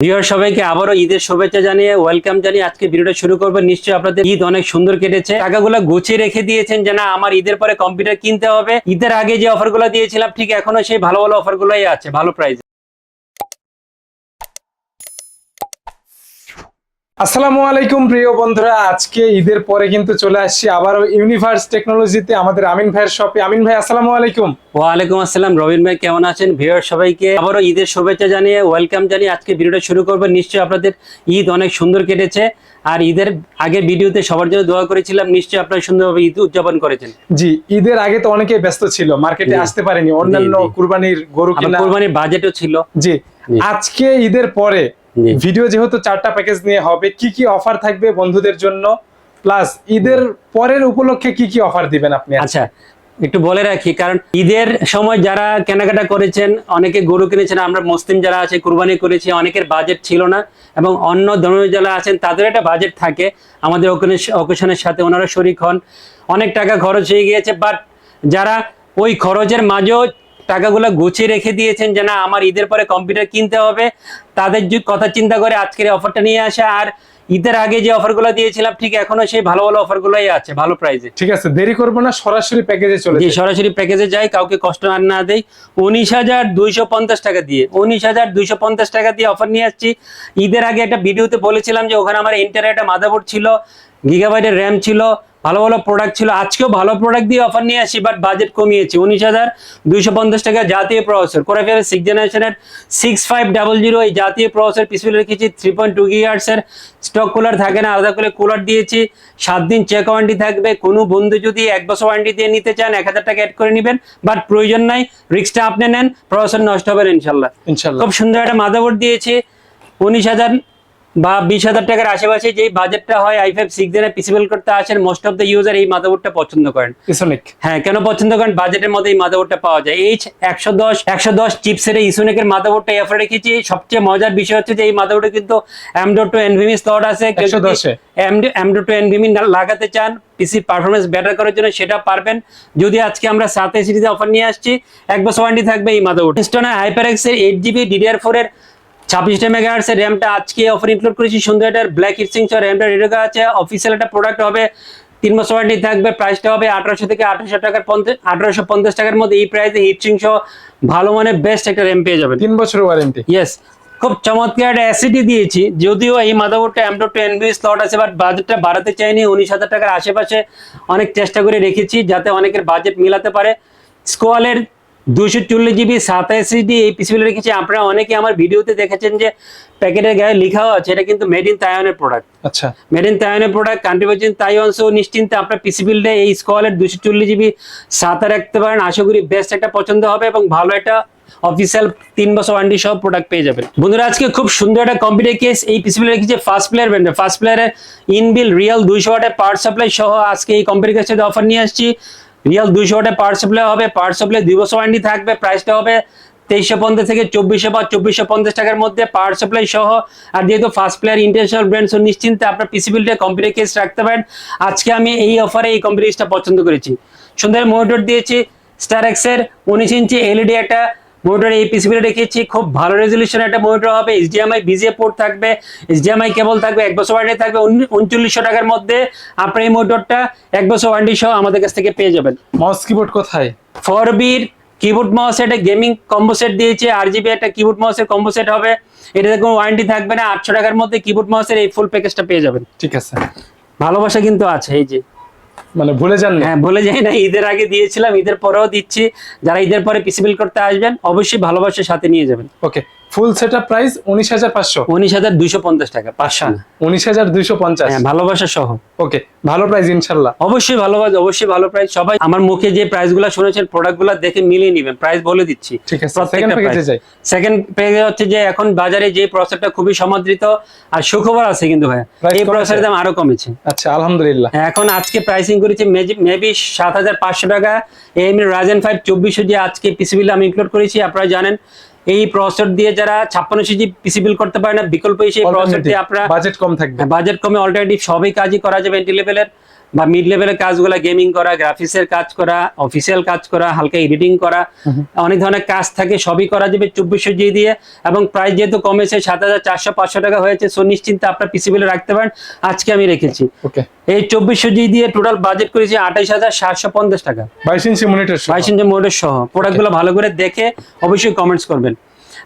Viewer সবাইকে আবারও ঈদের শুভেচ্ছা জানিয়ে ওয়েলকাম জানিয়ে আজকে ভিডিওটা শুরু করব। নিশ্চয়ই আপনাদের ঈদ অনেক সুন্দর কেটেছে। টাকাগুলো গুছিয়ে রেখে দিয়েছেন যে, না, আমার ঈদের পরে কম্পিউটার কিনতে হবে। ঈদের আগে যে অফারগুলো দিয়েছিলাম, ঠিক এখনও সেই ভালো ভালো অফারগুলোই আছে, ভালো প্রাইস আসসালামু আলাইকুম প্রিয় বন্ধুরা। আজকে ঈদের পরে কিন্তু চলে আসছি আবারও ইউনিভার্স টেকনোলজিতে আমাদের আমিন ভাইয়ের শপে। আমিন ভাই আসসালামু আলাইকুম। ওয়ালাইকুম আসসালাম রবিন ভাই কেমন আছেন? ভিউয়ার সবাইকে আবারও ঈদের শুভেচ্ছা জানিয়ে ওয়েলকাম জানিয়ে আজকে ভিডিওটা শুরু করব। নিশ্চয়ই আপনাদের ঈদ অনেক সুন্দর কেটেছে। আর ঈদের আগে ভিডিওতে সবার জন্য দোয়া করেছিলাম নিশ্চয়ই আপনারা সুন্দরভাবে ঈদ উদযাপন করেছেন। জি ঈদের আগে তো অনেকে ব্যস্ত ছিল মার্কেটে আসতে পারেনি। অন্যান্য। কুরবানির গরু কিনা কোরবানির বাজেটও ছিল। জি। আজকে ঈদের পরে। ভিডিও যেহেতু চারটা প্যাকেজ নিয়ে হবে কি কি অফার থাকবে বন্ধুদের জন্য? প্লাস ঈদের পরের উপলক্ষে কি কি অফার দিবেন আপনি? আচ্ছা একটু বলে রাখি কারণ ঈদের সময় যারা কেনাকাটা করেছেন অনেকে গরু কিনেছেন আমরা মুসলিম যারা আছে কুরবানি করেছি অনেকের বাজেট ছিল না এবং অন্য ধর্মীয় যারা আছেন তাদের একটা বাজেট থাকে। আমাদের অকেশনের সাথে ওনারা শরিক হন। অনেক টাকা খরচ হয়ে গিয়েছে বাট যারা ওই খরচের মাঝেও টাকাগুলো গুছিয়ে রেখে দিয়েছেন যে না আমার ঈদের পরে কম্পিউটার কিনতে হবে। তাদের যে কথা চিন্তা করে আজকের অফারটা নিয়ে আসা আর ঈদের আগে যে অফারগুলো দিয়েছিলাম ঠিক এখনও সেই ভালো ভালো অফারগুলোই আছে ভালো প্রাইসে ঠিক আছে দেরি করব না সরাসরি প্যাকেজে চলে যে যাই। সরাসরি প্যাকেজে যাই কাউকে কষ্ট আর না দেই। উনিশ হাজার দুইশো পঞ্চাশ টাকা দিয়ে উনিশ হাজার দুইশো পঞ্চাশ টাকা দিয়ে অফার নিয়ে আসছি। ঈদের আগে একটা ভিডিওতে বলেছিলাম যে ওখানে আমার ইন্টার একটা ছিল। গিগাবাইটের র্যাম ছিল ভালো ভালো প্রোডাক্ট ছিল। আজকেও ভালো প্রোডাক্ট দিয়ে অফার নিয়ে আসি বাট বাজেট কমিয়েছি। উনিশ হাজার দুইশো পঞ্চাশ টাকা জাতীয় প্রসেসর কোরাফিয়ার সিক্স জেনারেশনের সিক্স ফাইভ ডাবল জিরো এই জাতীয় প্রসেসর পিছনে রেখেছি থ্রি পয়েন্ট টু গিয়ার্সের স্টক কুলার থাকে না আলাদা করে কুলার দিয়েছি। সাত দিন চেক ওয়ারেন্টি থাকবে। কোনো বন্ধু যদি এক বছর ওয়ারেন্টি দিয়ে নিতে চান এক হাজার টাকা অ্যাড করে নেবেন বাট প্রয়োজন নাই রিক্সটা আপনি নেন প্রসেসর নষ্ট হবে না ইনশাল্লাহ। ইনশাল্লাহ। খুব সুন্দর একটা মাদাবোর্ড দিয়েছে। উনিশ হাজার বা বিশ হাজার টাকার আশেপাশে যে বাজেটটা হয় আই ফাইভ সিক্স জেনে পিসিবল করতে আসেন মোস্ট অফ দ্য ইউজার এই মাদাবোর্ডটা পছন্দ করেন। ইসনিক হ্যাঁ কেন পছন্দ করেন? বাজেটের মধ্যে এই মাদাবোর্ডটা পাওয়া যায়। এইচ একশো দশ একশো দশ চিপসের ইসুনেকের মাদাবোর্ডটা এফ রেখেছি। সবচেয়ে মজার বিষয় হচ্ছে যে এই মাদাবোর্ডে কিন্তু অ্যামডো টু এনভিমি স্লট আছে। 110 এ। অ্যামডো টু এনভিমি লাগাতে চান পিসি পারফরমেন্স বেটার করার জন্য সেটা পারবেন। যদি আজকে আমরা সাথে সিরিজে অফার নিয়ে আসছি এক বছর ওয়ারেন্টি থাকবে এই মাদাবোর্ড ইনস্টনের হাইপার এক্সের এইট জিবি ডিডিআর ফোর এর ছাব্বিশটা মেগাহার্স এর র্যামটা আজকে অফার ইনক্লুড করেছি। সুন্দর একটা ব্ল্যাক হিটসিং সহ র্যামটা রেডি করা আছে। অফিসিয়াল একটা প্রোডাক্ট হবে তিন বছর ওয়ারেন্টি থাকবে। প্রাইসটা হবে আঠারোশো থেকে আঠারোশো টাকার পঞ্চাশ আঠারোশো পঞ্চাশ টাকার মধ্যে এই প্রাইসে হিটসিং সহ ভালো মানে বেস্ট একটা র্যাম পেয়ে যাবেন। তিন বছর ওয়ারেন্টি ইয়েস খুব চমৎকার একটা অ্যাসিডি দিয়েছি। যদিও এই মাদাবোর্ডটা এম ডট এনবি স্লট আছে বাট বাজেটটা বাড়াতে চাইনি। উনিশ হাজার টাকার আশেপাশে অনেক চেষ্টা করে রেখেছি যাতে অনেকের বাজেট মিলাতে পারে। স্কোয়ালের দুইশো চল্লিশ জিবি সাতাশ সাতাশি এই পিসিবিল রেখেছি। আপনারা অনেকে আমার ভিডিওতে দেখেছেন যে প্যাকেটের গায়ে লেখাও আছে এটা কিন্তু মেড ইন তাইওয়ানের প্রোডাক্ট আচ্ছা। মেড ইন তাইওয়ানের প্রোডাক্ট কান্ট্রি ভার্জিন তাইওয়ান সহ নিশ্চিন্তে আপনার পিসি বিল্ডে এই স্কোয়ালের দুশো চল্লিশ জিবি সাতা রাখতে পারেন। আশা করি বেস্ট একটা পছন্দ হবে এবং ভালো একটা অফিসিয়াল তিন বছর ওয়ারেন্টি সহ প্রোডাক্ট পেয়ে যাবেন। বন্ধুরা আজকে খুব সুন্দর একটা কম্পিউটার কেস এই পিসি বিল্ডে রেখেছে ফার্স্ট প্লেয়ার ব্র্যান্ডে ফার্স্ট প্লেয়ারের ইনবিল রিয়েল দুইশো ওয়াটের পাওয়ার সাপ্লাই সহ আজকে এই কম্পিউটার কেসের অফার নিয়ে আসছি। রিয়েল দুইশো ওয়াটে পাওয়ার সাপ্লাই হবে পাওয়ার সাপ্লাই দুই বছর ওয়ারেন্টি থাকবে প্রাইসটা হবে তেইশশো পঞ্চাশ থেকে চব্বিশশো বা চব্বিশশো পঞ্চাশ টাকার মধ্যে পাওয়ার সাপ্লাই সহ। আর যেহেতু first player international brand so নিশ্চিন্তে আপনার পিসিবিলিটি কম্পিউটার কেস রাখতে পারেন। আজকে আমি এই অফারে এই কম্পিউটার পছন্দ করেছি। সুন্দর মনিটর দিয়েছি স্টার এক্সের উনিশ ইঞ্চি এলইডি একটা মনিটর এই পিসি বিল্ডে রেখেছি খুব ভালো রেজলিউশন একটা মনিটর হবে এইচডিএমআই বিজিএ পোর্ট থাকবে এইচডিএমআই কেবল থাকবে এক বছর ওয়ারেন্টি থাকবে উনচল্লিশশো টাকার মধ্যে আপনার এই মনিটরটা এক বছর ওয়ারেন্টি সহ আমাদের কাছ থেকে পেয়ে যাবেন। মাউস কিবোর্ড কোথায়? ফোর বির কিবোর্ড মাউস একটা গেমিং কম্বো সেট দিয়েছে আর জিবি একটা কিবোর্ড মাউসের কম্বো সেট হবে এটাতে কোনো ওয়ারেন্টি থাকবে না আটশো টাকার মধ্যে কিবোর্ড মাউসের এই ফুল প্যাকেজটা পেয়ে যাবেন। ঠিক আছে। ভালোবাসা কিন্তু আছে এই যে। মানে ভুলে যান হ্যাঁ ভুলে যাই না ঈদের আগে দিয়েছিলাম ঈদের পরেও দিচ্ছি। যারা ঈদের পরে পিসিবিল করতে আসবেন অবশ্যই ভালোবাসার সাথে নিয়ে যাবেন। ওকে ফুল সেটআপ প্রাইস উনিশ হাজার পাঁচশো। উনিশ হাজার দুইশো পঞ্চাশ টাকা পাঁচশো না। উনিশ হাজার দুইশো পঞ্চাশ। হ্যাঁ ভালোবাসা সহ। ওকে ভালো প্রাইস ইনশাল্লাহ। অবশ্যই ভালোবাসা অবশ্যই ভালো প্রাইস। সবাই আমার মুখে যে প্রাইসগুলো শুনেছেন প্রোডাক্টগুলো দেখে মিলিয়ে নিবেন। প্রাইস বলে দিচ্ছি। ঠিক আছে সেকেন্ড প্যাকেজে যাই। সেকেন্ড পেজে হচ্ছে যে এখন বাজারে যে প্রসেসরটা খুবই সমাদৃত আর সুখবর আছে কিন্তু ভাই এই কমেছে? প্রসেসরের দাম আরও কমেছে। আচ্ছা আলহামদুলিল্লাহ। এখন আজকে প্রাইসিং করেছি মেবি সাত হাজার পাঁচশো টাকা। এমনি রাজেন ফাইভ চব্বিশশো যে আজকে পিসি বিল আমি ইনক্লুড করেছি আপনারা জানেন। এই প্রসেসর দিয়ে যারা ছাপ্পান্ন সিজি পিসি বিল করতে পারে না বিকল্প হিসেবে প্রসেসর দিয়ে আপনারা বাজেট কম থাকবে। বাজেট কমে অল্টারনেটিভ সবই কাজই করা যাবে এন্ট্রি লেভেলের বা মিড লেভেলের কাজগুলো গেমিং করা গ্রাফিক্সের কাজ করা অফিসিয়াল কাজ করা হালকা এডিটিং করা অনেক ধরনের কাজ থাকে সবই করা যাবে চব্বিশশো জি দিয়ে এবং প্রাইস যেহেতু কমেছে সাত হাজার চারশো পাঁচশো টাকা হয়েছে সো নিশ্চিন্তে আপনার পিসি বিলে রাখতে পারেন। আজকে আমি রেখেছি। ওকে এই চব্বিশশো জি দিয়ে টোটাল বাজেট করেছি আঠাইশ হাজার সাতশো পঞ্চাশ টাকা। বাইশ ইঞ্চি মনিটর বাইশ ইঞ্চি মোটর সহ প্রোডাক্টগুলো ভালো করে দেখে অবশ্যই কমেন্টস করবেন।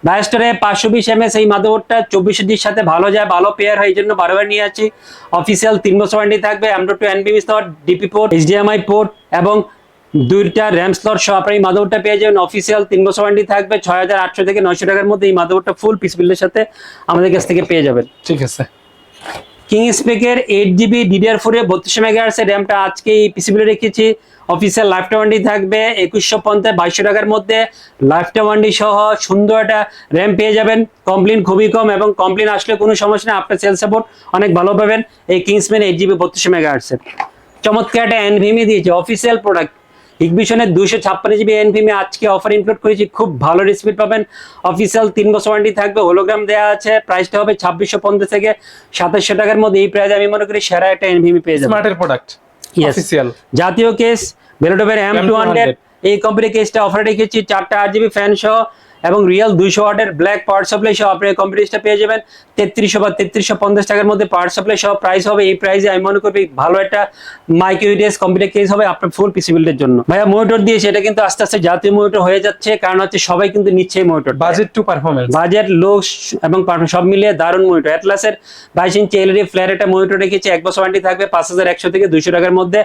বায়োস্টারে পাঁচশো বিশ এম এস এই মাদারবোর্ডটা চব্বিশশো ডির সাথে ভালো যায়, ভালো পেয়ার হয়, এই জন্য বারবার নিয়ে আছি অফিসিয়াল তিন বছর ওয়ারেন্টি থাকবে এমডো two এনবিবি slot DP port HDMI port এবং দুইটা র্যাম স্লট সহ আপনার এই মাদারবোর্ডটা পেয়ে যাবেন। অফিসিয়াল তিন বছর ওয়ারেন্টি থাকবে, ছয় হাজার আটশো থেকে নয়শো টাকার মধ্যে এই মাদারবোর্ডটা ফুল পিস বিল্ডের সাথে আমাদের কাছ থেকে পেয়ে যাবেন। ঠিক আছে। কিং স্পেকের এইট জিবি ডিডিআর ফোর বত্রিশ মেগাহার্সের র্যামটা আজকে এই পিসিবিলে রেখেছি। অফিসিয়াল লাইফটা ওয়ান্ডি থাকবে একুশশো পঞ্চাশ, বাইশশো টাকার মধ্যে। লাইফটা ওয়ান্ডি সহ সুন্দর একটা র্যাম পেয়ে যাবেন। কমপ্লেন খুবই কম এবং কমপ্লেন আসলে কোনো সমস্যা নেই। আপনার সেল সাপোর্ট অনেক ভালো পাবেন। এই কিংসম্যান এইট জিবি বত্রিশ মেগাহার্সের চমৎকার একটা এনভিমি দিয়েছে। অফিসিয়াল প্রোডাক্ট ইগবিশনের দুশো ছাপ্পান্ন জিবি এনভিমে আজকে অফার ইনক্লুড করেছি। খুব ভালো রিসিপিট পাবেন। অফিসিয়াল তিন বছর ওয়ারেন্টি থাকবে। হোলোগ্রাম দেওয়া আছে। প্রাইসটা হবে ছাব্বিশশো পঞ্চাশ থেকে সাতাশশো টাকার মধ্যে। এই প্রাইস আমি মনে করি সেরা একটা এনভিমি পেয়ে যাবেন। স্মার্টের প্রোডাক্ট অফিসিয়াল জাতীয় কেস বেলোডোভের এম টু হান্ড্রেড এই কোম্পানি কেসটা অফার রেখেছি। চারটা আট জিবি ফ্যান সহ এবং রিয়েল দুইশো ওয়াটের ব্ল্যাক পাওয়ার সাপ্লাই সহ আপনি কম্পিউটারটা পেয়ে যাবেন। তেত্রিশশো বা তেত্রিশশো পঞ্চাশ টাকার মধ্যে পাওয়ার সাপ্লাই সহ প্রাইস হবে। এই প্রাইসে আমি মনে করি ভালো একটা মাইক্রোইডিএস কম্পিউটার কেস হবে আপনার ফুল পিসি বিল্ডের জন্য। ভাইয়া মোটর দিয়ে সেটা কিন্তু আস্তে আস্তে জাতীয় মোটর হয়ে যাচ্ছে। কারণ হচ্ছে সবাই কিন্তু নিচ্ছে এই motor budget to performance budget low এবং সব মিলিয়ে দারুণ মনিটর অ্যাটলাসের বাইশ ইঞ্চি এলইডি ফ্ল্যাট একটা মনিটর রেখেছি। এক বছর ওয়ারেন্টি থাকবে পাঁচ হাজার একশো থেকে দুইশো টাকার মধ্যে।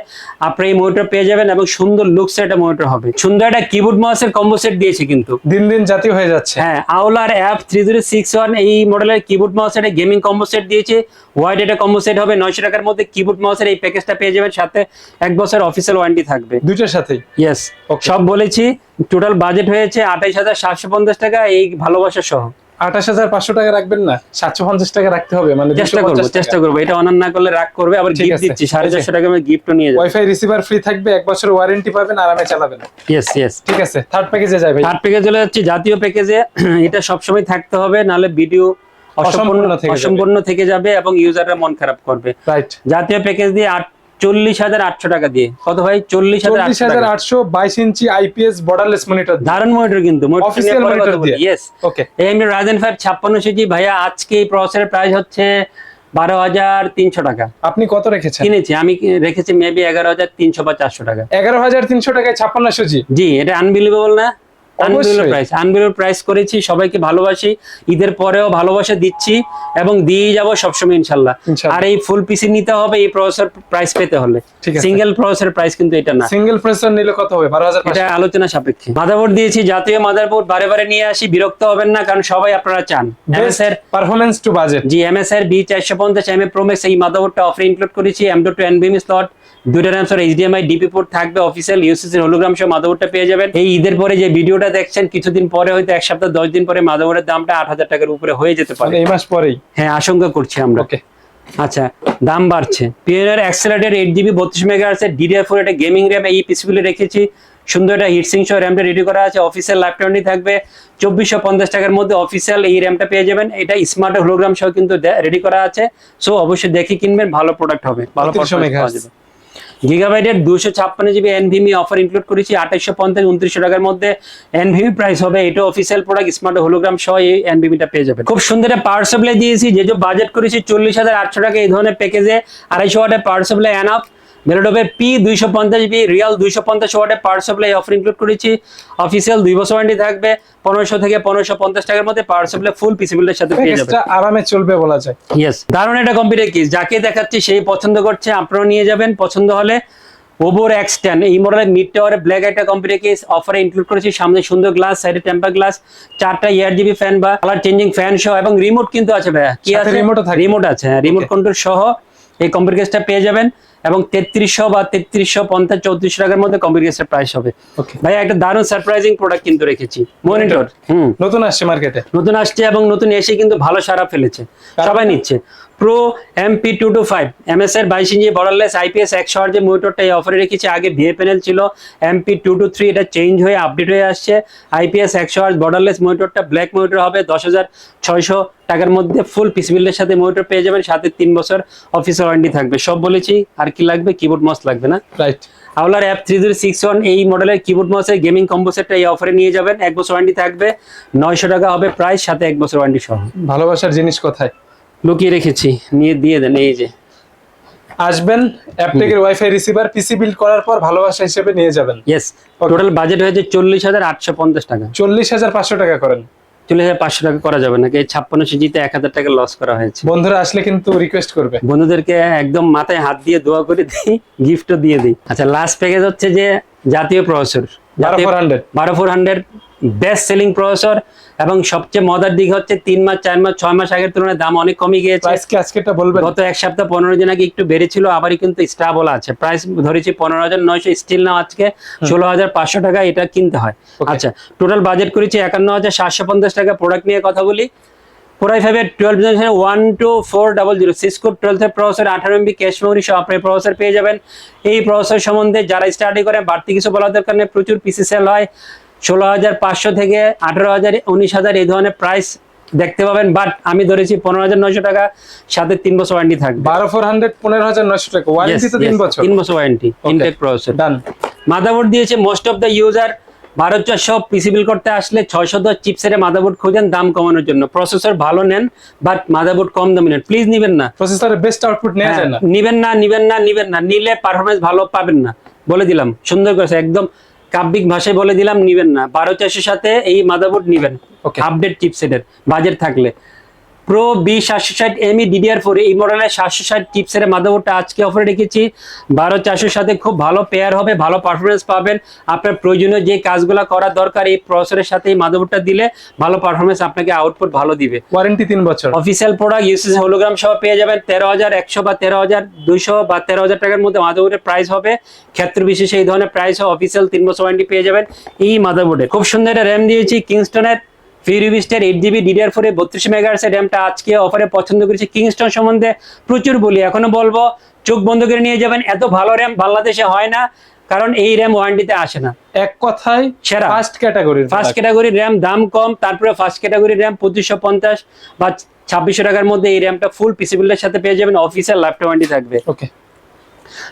আপনি এই মনিটর পেয়ে যাবেন এবং সুন্দর লুকসের একটা মনিটর হবে। সুন্দর একটা কিবোর্ড মাউসের কম্বো সেট দিয়েছে কিন্তু। দিন দিন জাতীয় হয়ে যাচ্ছে। হ্যাঁ আওলার অ্যাপ থ্রি জিরো সিক্স ওয়ান এই মডেলের কিবোর্ড একটা গেমিং কম্বো সেট দিয়েছে। ওয়াইড এটা কম্বো সেট হবে নয়শো টাকার মধ্যে কিবোর্ড মাউসের এই প্যাকেজটা পেয়ে যাবেন। সাথে এক বছর অফিসিয়াল ওয়ারেন্টি থাকবে। দুইটার সাথেই? ইয়েস. সব বলেছি টোটাল বাজেট হয়েছে আঠাইশ হাজার সাতশো পঞ্চাশ টাকা এই ভালোবাসা সহ। আঠাশ হাজার পাঁচশো টাকা রাখবেন না সাতশো পঞ্চাশ টাকা রাখতে হবে মানে চেষ্টা করব চেষ্টা করব। এটা অনার না করলে রাগ করবে আবার গিফট দিচ্ছি সাড়ে চারশো টাকা আমি গিফটও নিয়ে যাব। ওয়াইফাই রিসিভার ফ্রি থাকবে এক বছর ওয়ারেন্টি পাবেন আরামে চালাবেন। ইয়েস ইয়েস ঠিক আছে থার্ড প্যাকেজে যাই ভাই থার্ড প্যাকেজ চলে যাচ্ছে জাতীয় প্যাকেজে এটা সবসময় থাকতে হবে নাহলে ভিডিও অসম্পূর্ণ। থেকে যাবে। এবং ইউজাররা মন খারাপ করবে। জাতীয় প্যাকেজ দিয়ে আট চল্লিশ হাজার আটশো টাকা দিয়ে। কত ভাই? চল্লিশ হাজার আটশো বাইশ ইঞ্চি আইপিএস বর্ডারলেস মনিটর দারুণ মনিটর কিন্তু। এমনি রাজেন ফাইভ ছাপ্পান্ন সিজি ভাইয়া আজকে এই প্রসেসরের প্রাইস হচ্ছে বারো হাজার তিনশো টাকা। আপনি কত রেখেছেন? কিনেছি। আমি রেখেছি মেবি এগারো হাজার তিনশো বা চারশো টাকা। এগারো হাজার তিনশো টাকায় ছাপ্পান্নশো জি জি এটা আনবিলিভেবল না? প্রাইস প্রাইস করেছি সবাইকে ভালোবাসি ঈদের পরেও ভালোবাসা দিচ্ছি এবং দিয়ে যাব সবসময় ইনশাল্লাহ। আর এই ফুল পিসি নিতে হবে এই প্রসেসর প্রাইস পেতে হলে। সিঙ্গেল প্রসেসর প্রাইস কিন্তু এটা না। সিঙ্গেল প্রেসার নিলে কত হবে? এটা আলোচনা সাপেক্ষে। মাদারবোর্ড দিয়েছি জাতীয় মাদারবোর্ড বারে বারে নিয়ে আসি বিরক্ত হবেন না কারণ সবাই আপনারা চান। এমএস এর টু বাজেট জি এমএস এর বি প্রোমেক্স এই মাদারবোর্ডটা অফার ইনক্লুড করেছি স্লট দুইটা র্যাম এইচডিএমআই ডিপি পোর্ট থাকবে অফিসিয়াল ইউসিসির হোলোগ্রাম সহ মাদারবোর্ডটা পেয়ে যাবেন। এই ঈদের পরে যে ভিডিওটা দেখছেন কিছুদিন পরে হয়তো এক সপ্তাহ দশ দিন পরে মাদারবোর্ডের দামটা আট হাজার টাকার উপরে হয়ে যেতে পারে। মানে এই মাস পরেই? হ্যাঁ আশঙ্কা করছি আমরা। আচ্ছা দাম বাড়ছে। পিওনের অ্যাক্সেলারেটেড এইট জিবি বত্রিশ মেগা আছে ডিডিআর ফোর একটা গেমিং র্যাম এই পিসিগুলো রেখেছি। সুন্দর একটা হিটসিং সহ র্যামটা রেডি করা আছে। অফিসিয়াল ল্যাপটপটি থাকবে। চব্বিশশো পঞ্চাশ টাকার মধ্যে অফিসিয়াল এই র্যামটা পেয়ে যাবেন। এটা স্মার্ট হোলোগ্রাম সহ কিন্তু রেডি করা আছে। সো অবশ্যই দেখে কিনবেন। ভালো প্রোডাক্ট হবে। ভালো 32 পাওয়া যাবে। গিগাবাইটের দুশো ছাপ্পান্ন জিবি এনভিমি অফার ইনক্লুড করেছি, আঠাইশশো পঞ্চাশ, উনত্রিশশো টাকার মধ্যে। এনভিমি প্রাইস হবে এটা অফিসিয়াল প্রোডাক্ট স্মার্ট হোলোগ্রাম সহ এই এনভিমিটা পেয়ে যাবে খুব সুন্দর পাওয়ার সাপ্লাই দিয়েছি, যে বাজেট করেছি, চল্লিশ হাজার আটশো টাকা এই ধরনের প্যাকেজে আড়াইশো ওয়াটের পাওয়ার সাপ্লাই অ্যানাফ বেলোডোভের পি দুইশো পঞ্চাশ বি রিয়াল দুইশো পঞ্চাশ ওয়াটের পাওয়ার সাপ্লাই অফার ইনক্লুড করেছি। অফিসিয়াল দুই বছর ওয়ারেন্টি থাকবে পনেরোশো থেকে পনেরোশো পঞ্চাশ টাকার মধ্যে পাওয়ার সাপ্লাই ফুল পিসিবিলের সাথে পেয়ে যাবে আরামে চলবে বলা যায়। ইয়েস দারুণ একটা কম্পিউটার কিস যাকে দেখাচ্ছি সেই পছন্দ করছে আপনারাও নিয়ে যাবেন পছন্দ হলে ওবোর এক্স টেন এই মডেলের মিড টাওয়ারে ব্ল্যাক একটা কম্পিউটার কেস অফারে ইনক্লুড করেছি সামনে সুন্দর গ্লাস সাইডে টেম্পার গ্লাস চারটা ইয়ার জিবি ফ্যান বা কালার চেঞ্জিং ফ্যান সহ এবং রিমোট কিন্তু আছে ভাইয়া। কি আছে। রিমোট আছে রিমোট কন্ট্রোল সহ এই কম্পিউটার কেসটা পেয়ে যাবেন। এবং তেত্রিশশো বা তেত্রিশশো পঞ্চাশ চৌত্রিশ টাকার মধ্যে কম্পিউটার গ্যাসের প্রাইস হবে। ভাই একটা দারুণ সারপ্রাইজিং প্রোডাক্ট কিন্তু রেখেছি। মনিটর হুম। নতুন আসছে মার্কেটে নতুন আসছে এবং নতুন এসে কিন্তু ভালো সারা ফেলেছে। সবাই নিচ্ছে। Pro MP two two five MS এর বাইশ ইঞ্চি বর্ডারলেস আইপিএস একশো আর যে মনিটরটা এই অফারে রেখেছি আগে ভিএ প্যানেল ছিল এমপি টু টু থ্রি এটা চেঞ্জ হয়ে আপডেট হয়ে আসছে। আইপিএস একশো আর বর্ডারলেস মনিটরটা ব্ল্যাক মনিটর হবে দশ হাজার ছয়শো টাকার মধ্যে ফুল পিস বিলের সাথে মনিটর পেয়ে যাবেন সাথে তিন বছর অফিস ওয়ারেন্টি থাকবে। সব বলেছি আর আর কি লাগবে? কিবোর্ড মাউস লাগবে না? রাইট আওলার অ্যাপ থ্রি জিরো সিক্স ওয়ান এই মডেলের কিবোর্ড মাউসের গেমিং কম্বো সেটটা এই অফারে নিয়ে যাবেন। এক বছর ওয়ারেন্টি থাকবে নয়শো টাকা হবে প্রাইস সাথে এক বছর ওয়ারেন্টি সহ। ভালোবাসার জিনিস কোথায়? লুকিয়ে রেখেছি নিয়ে দিয়ে দেন এই যে। আসবেন অ্যাপটেকের ওয়াইফাই রিসিভার পিসি বিল্ড করার পর ভালোবাসা হিসেবে নিয়ে যাবেন। ইয়েস টোটাল বাজেট হয়েছে চল্লিশ হাজার আটশো পঞ্চাশ টাকা। চল্লিশ হাজার পাঁচশো টাকা করেন। চল্লিশ হাজার পাঁচশো টাকা করা যাবে নাকি? ছাপ্পান্ন সিজিতে এক হাজার টাকা লস করা হয়েছে। বন্ধুরা আসলে কিন্তু রিকোয়েস্ট করবে। বন্ধুদেরকে একদম মাথায় হাত দিয়ে দোয়া করে দিই গিফটও দিয়ে দিই। আচ্ছা লাস্ট প্যাকেজ হচ্ছে যে জাতীয় প্রসেসর। বারো ফোর হান্ড্রেড বারো four hundred best selling processor এবং সবচেয়ে মজার দিক হচ্ছে তিন মাস চার মাস ছয় মাস আগের তুলনায় দাম অনেক কমে গিয়েছে। প্রাইস কি আজকেটা বলবেন? গত এক সপ্তাহ পনেরো দিন আগে একটু বেড়েছিল আবারই কিন্তু স্টাবল আছে। প্রাইস ধরেছি পনেরো হাজার নয়শো স্টিল নাও আজকে ষোলো হাজার পাঁচশো টাকা এটা কিনতে হয়। আচ্ছা টোটাল বাজেট করেছি একান্ন হাজার সাতশো পঞ্চাশ টাকা। প্রোডাক্ট নিয়ে কথা বলি। কোরাই ফাইভের twelve generation one two four double zero Cisco টুয়েলথের প্রসেসর আঠারো এমবি ক্যাশ মেমোরি সহ আপনি প্রসেসর পেয়ে যাবেন। এই প্রসেসর সম্বন্ধে যারা স্টাডি করে বাড়তি কিছু বলার দরকার নেই প্রচুর পিসি সেল হয়। ষোলো হাজার পাঁচশো থেকে আঠারো হাজার উনিশ হাজার এই ধরনের প্রাইস দেখতে পাবেন বাট আমি ধরেছি পনেরো হাজার নয়শো টাকা সাথে তিন বছর ওয়ারেন্টি থাকবে। বারো ফোর হান্ড্রেড পনেরো হাজার নয়শো টাকা ওয়ারেন্টি তো তিন বছর। তিন বছর ওয়ারেন্টি ইনটেক প্রসেসর ডান মাদারবোর্ড দিয়েছে মোস্ট অফ দ্য ইউজার বারো চারশো পিসিবিল করতে আসলে ছয়শো দশ চিপসেটে মাদারবোর্ড খোঁজেন দাম কমানোর জন্য। প্রসেসর ভালো নেন বাট মাদারবোর্ড কম দামি নেন। প্লিজ নিবেন না। প্রসেসরের বেস্ট আউটপুট নেওয়া যায় না। হ্যাঁ, নিবেন না নিবেন না নিবেন না নিলে পারফরমেন্স ভালো পাবেন না। বলে দিলাম সুন্দর করেছে একদম কাব্যিক ভাষায় বলে দিলাম নিবেন না। বারো চারশোর সাথে এই মাদারবোর্ড নিবেন. আপডেট চিপসেটের বাজেট থাকলে। প্রো বি সাতশো ষাট এমই ডিডিআর ফোর এই মডেলের সাতশো ষাট চিপসের মাদারবোর্ডটা আজকে অফারে রেখেছি। বারো চারশোর সাথে খুব ভালো পেয়ার হবে ভালো পারফরমেন্স পাবেন। আপনার প্রয়োজনীয় যে কাজগুলো করা দরকার এই প্রসেসরের সাথে এই মাদারবোর্ডটা দিলে ভালো পারফরমেন্স আপনাকে আউটপুট ভালো দিবে। ওয়ারেন্টি তিন বছর। অফিসিয়াল প্রোডাক্ট ইউসিস হোলোগ্রাম সহ পেয়ে যাবেন তেরো হাজার একশো বা তেরো হাজার দুইশো বা তেরো হাজার টাকার মধ্যে মাদারবোর্ডের প্রাইস হবে। ক্ষেত্র বিশেষে এই ধরনের প্রাইস হবে অফিসিয়াল তিন বছর ওয়ারেন্টি পেয়ে যাবেন। এই মাদারবোর্ডে খুব সুন্দর একটা র্যাম দিয়েছি কিংস্টনের ফিউরিবিস্টের এইট জিবি ডিডিআর ফোরে বত্রিশ মেগাহার্সের র্যামটা আজকে অফারে পছন্দ করেছি কিংস্টন সম্বন্ধে প্রচুর বলি। এখনও বলব চোখ বন্ধ করে নিয়ে যাবেন এত ভালো র্যাম বাংলাদেশে হয় না কারণ এই র্যাম ওয়ারেন্টিতে আসে না। এক কথায় সেরা। First category first category RAM দাম কম তারপরে ফার্স্ট ক্যাটাগরি র্যাম পঁচিশশো পঞ্চাশ বা ছাব্বিশশো টাকার মধ্যে এই র্যামটা ফুল পিসিবিলের সাথে পেয়ে যাবেন অফিসিয়াল ল্যাপটপ ওয়ারেন্টি থাকবে। Okay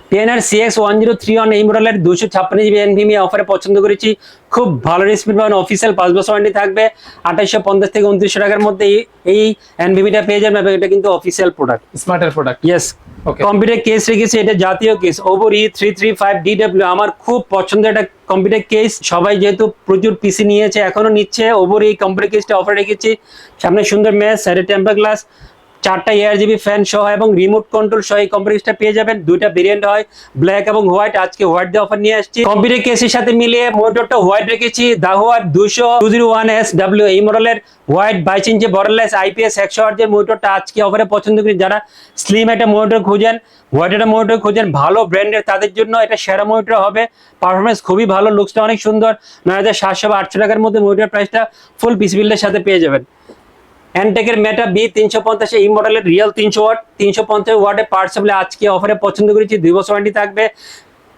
টেনার CX one zero three one এই মডেলের দুশো ছাপ্পান্ন জিবি এনভিমি অফারে পছন্দ করেছি। খুব ভালো স্পিড পাবেন। অফিসিয়াল পাঁচ বছর ওয়ারেন্টি থাকবে। আঠাইশশো পঞ্চাশ থেকে উনত্রিশশো টাকার মধ্যে এই- এই এনভিমিটা পেয়ে যাবেন। এবং এটা কিন্তু অফিসিয়াল প্রোডাক্ট স্মার্টের প্রোডাক্ট ইয়েস কম্পিউটার কেস রেখেছি এটা জাতীয় case over E three three five D DW আমার খুব পছন্দের একটা কম্পিউটার কেস সবাই যেহেতু প্রচুর পিসি নিয়েছে এখনও নিচ্ছে। ওভর এই কম্পিউটার কেসটা অফার রেখেছি। সামনে সুন্দর ম্যাচ সাইডে টেম্পার গ্লাস চারটা এয়ার জিবি ফ্যান সহ এবং রিমোট কন্ট্রোল সহ এই কম্পিউটারটা পেয়ে যাবেন। দুইটা ভেরিয়েন্ট হয় ব্ল্যাক এবং হোয়াইট আজকে হোয়াইট দিয়ে অফার নিয়ে আসছি। কম্পিউটার কেসের সাথে মিলিয়ে মোটরটা হোয়াইট রেখেছি। দা দাহোয়ার দুশো two zero one S W এই মডেলের হোয়াইট বাইশ ইঞ্চি বর্ডারলেস আইপিএস একশো আটের মোটরটা আজকে অফারে পছন্দ করি। যারা স্লিম একটা মোটর খুঁজেন হোয়াইট একটা মোটর খুঁজেন, ভালো ব্র্যান্ডের তাদের জন্য এটা সেরা মোটর হবে। পারফরমেন্স খুবই ভালো লুকসটা অনেক সুন্দর। নয় হাজার সাতশো বা আটশো টাকার মধ্যে মোটর প্রাইসটা ফুল পিস বিল্ডের সাথে পেয়ে যাবেন। অ্যান্টেকের মেটা বি তিনশো পঞ্চাশ এই মডেলের রিয়েল তিনশো ওয়াট তিনশো পঞ্চাশ ওয়াটে পার্টস আজকে অফারে পছন্দ করেছি দুই বছর ওয়ারেন্টি থাকবে।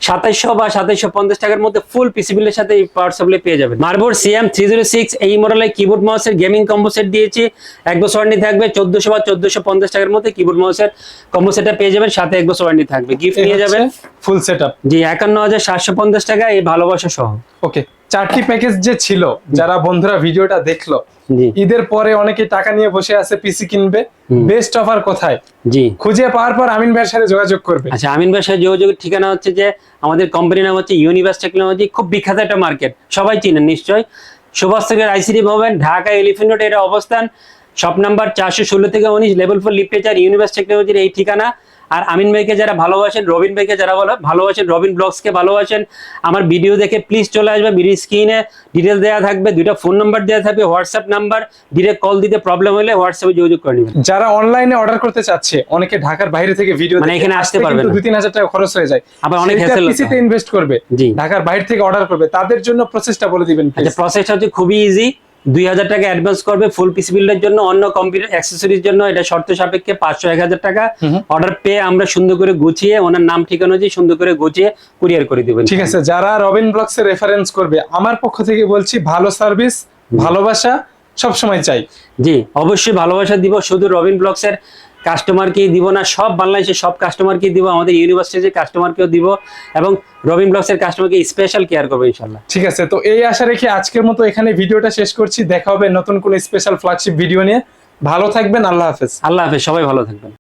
সাতাইশশো বা সাতাইশশো পঞ্চাশ টাকার মধ্যে ফুল পিসিবিলের সাথে এই পাওয়ার সাপ্লাই পেয়ে যাবেন। Motherboard CM three zero six এই মডেলের কিবোর্ড মাউসের গেমিং কম্বো সেট দিয়েছি। এক বছর ওয়ারেন্টি থাকবে চোদ্দশো বা চোদ্দশো পঞ্চাশ টাকার মধ্যে কিবোর্ড মাউসের কম্বো সেটটা পেয়ে যাবেন সাথে এক বছর ওয়ারেন্টি থাকবে। গিফট নিয়ে যাবেন। ফুল সেট আপ জি একান্ন হাজার সাতশো পঞ্চাশ টাকা এই ভালোবাসা সহ। ওকে চারটি প্যাকেজ যে ছিল যারা বন্ধুরা ভিডিওটা দেখল ঈদের পরে অনেকে টাকা নিয়ে বসে আছে পিসি কিনবে। বেস্ট অফার কোথায়? জি। খুঁজে পাওয়ার পর আমিন ভাইয়ের সাথে যোগাযোগ করবে। আচ্ছা আমিন ভাষায় যোগাযোগের ঠিকানা হচ্ছে যে আমাদের কোম্পানির নাম হচ্ছে ইউনিভার্স টেকনোলজি খুব বিখ্যাত একটা মার্কেট সবাই চিনেন নিশ্চয় সুভাষ থেকে আইসিডি ভবন ঢাকা এলিফেন্ট রোড এটা অবস্থান। শপ নাম্বার চারশো ষোলো থেকে উনিশ লেভেল ফোর লিপেচার ইউনিভার্স টেকনোলজির এই ঠিকানা। আর আমিন ভাইকে যারা ভালোবাসেন রবিন ভাইকে যারা ভালো ভালোবাসেন রবিন ব্লগসকে ভালোবাসেন আমার ভিডিও দেখে প্লিজ চলে আসবে ভিডিও স্ক্রিনে ডিটেল দেওয়া থাকবে দুইটা ফোন নাম্বার দেওয়া থাকবে হোয়াটসঅ্যাপ নাম্বার ডিরেক্ট কল দিতে প্রবলেম হলে হোয়াটসঅ্যাপে যোগাযোগ করে নেবেন। যারা অনলাইনে অর্ডার করতে চাচ্ছে অনেকে ঢাকার বাইরে থেকে ভিডিও মানে এখানে আসতে পারবে না। দুই তিন হাজার টাকা খরচ হয়ে যায়। আবার অনেক পিসিতে ইনভেস্ট করবে। ঢাকার বাইরে থেকে অর্ডার করবে। তাদের জন্য প্রসেসটা বলে দিবেন আচ্ছা প্রসেসটা হচ্ছে খুবই ইজি দুই হাজার টাকা অ্যাডভান্স করবে ফুল পিসি বিল্ডের জন্য অন্য কম্পিউটার অ্যাক্সেসরির জন্য এটা শর্ত সাপেক্ষে পাঁচশো এক হাজার টাকা। অর্ডার পেয়ে আমরা সুন্দর করে গুছিয়ে ওনার নাম ঠিকানা দিয়ে সুন্দর করে গুছিয়ে কুরিয়ার করে দেবেন। ঠিক আছে যারা রবিন ব্লগস এর রেফারেন্স করবে আমার পক্ষ থেকে বলছি ভালো সার্ভিস ভালোবাসা সবসময় চাই। জি অবশ্যই ভালোবাসা দিব শুধু রবিন ব্লগসের কাস্টমারকেই দিব না সব বাংলাদেশের সব কাস্টমারকেই দিব আমাদের ইউনিভার্সিটির কাস্টমারকেও দিব এবং রবিন ব্লগসের কাস্টমারকে স্পেশাল কেয়ার করব ইনশাল্লাহ। ঠিক আছে তো এই আশা রেখে আজকের মতো এখানে ভিডিওটা শেষ করছি। দেখা হবে নতুন কোনো স্পেশাল ফ্ল্যাগশিপ ভিডিও নিয়ে। ভালো থাকবেন আল্লাহ হাফেজ। আল্লাহ হাফেজ সবাই ভালো থাকবেন।